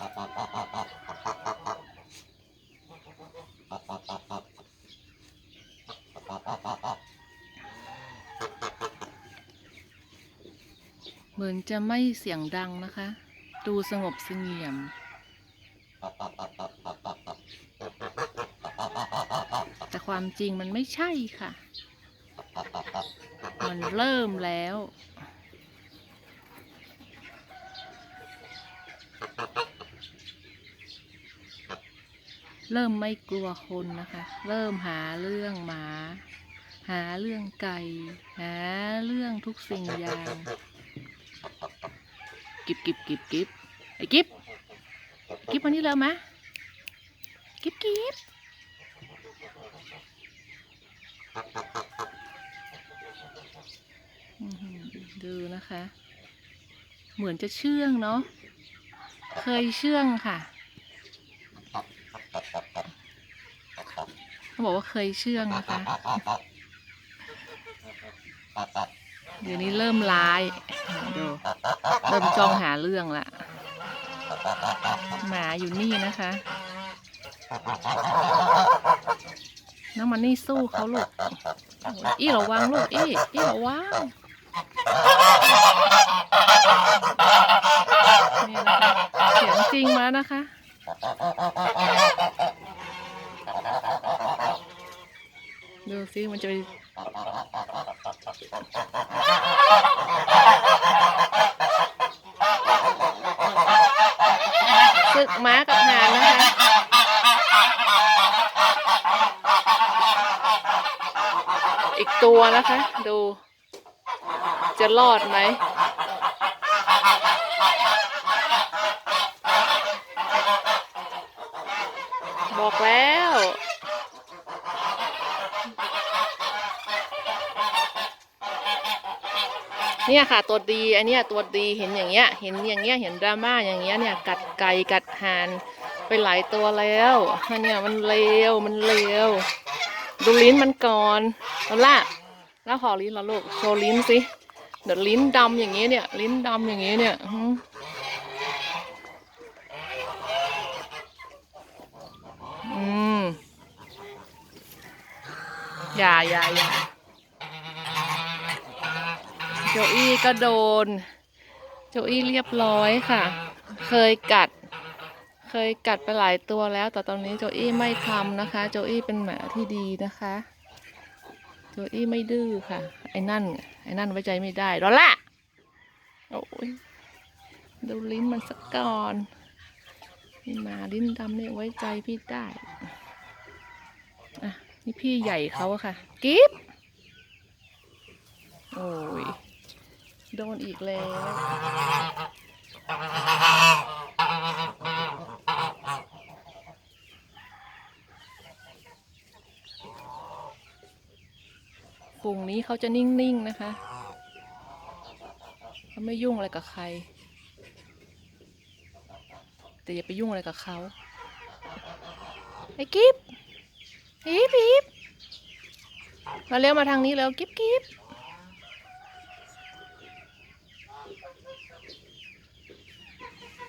เหมือนจะไม่เสียงดังนะคะ ดูสงบเสงี่ยมแต่ความจริงมันไม่ใช่ค่ะ มันเริ่มแล้ว เริ่มไม่กลัวคนนะคะ เริ่มหาเรื่องหมา หาเรื่องไก่ หาเรื่องทุกสิ่งอย่าง กิบกิบกิบกิบไอ้กิบกิบมานี่เร็วมะกิบกิบดูนะคะ เหมือนจะเชื่องเนาะ เคยเชื่องค่ะ เขาบอกว่าเคยเชื่องนะคะ เดี๋ยวนี้เริ่มร้ายดูเริ่มจ้องหาเรื่องละหมาอยู่นี่นะคะ น้ำมันนี่สู้เขาลูก อี้ระวังลูก อี้อี้ระวังนี่นะคะเสียงจริงมาแล้วนะคะ ดูซิมันจะไปศึกม้ากับหานนะคะอีกตัวนะคะ ดู จะรอดไหม บอกแล้ว เนี่ยค่ะตัวดีอันเนี้ยตัวดีเห็นอย่างเงี้ย เห็นอย่างเงี้ยเห็นดราม่าอย่างเงี้ยเนี่ยกัดไก่กัดห่านไปหลายตัวแล้วอันเนี้ยมันเลวมันเลวดูลิ้นมันก่อนเอาล่ะแล้วขอลิ้นเราลูกโชว์ลิ้นสิเดี๋ยวลิ้นดำอย่างเงี้ยเนี่ยลิ้นดำอย่างเงี้ยเนี่ยอืมอย่าอย่าอย่า โจอี้ก็โดน โจอี้เรียบร้อยค่ะ เคยกัด เคยกัดไปหลายตัวแล้ว แต่ตอนนี้โจอี้ไม่ทำนะคะ โจอี้เป็นหมาที่ดีนะคะ โจอี้ไม่ดื้อค่ะ ไอ้นั่น ไอ้นั่นไว้ใจไม่ได้รอละโอ้ยดูลิ้นมันสักก่อนนี่หมาลิ้นดำเนี่ยไว้ใจพี่ได้อะนี่พี่ใหญ่เขาอะค่ะ กิ๊บโอ้ย โดนอีกแล้ว ฝูงนี้เขาจะนิ่ง ๆ นะคะ เขาไม่ยุ่งอะไรกับใคร แต่อย่าไปยุ่งอะไรกับเขา ไอ้กิฟไอ้กิฟกิฟมาเร็วมาทางนี้แล้วกิฟกิฟ C'est un.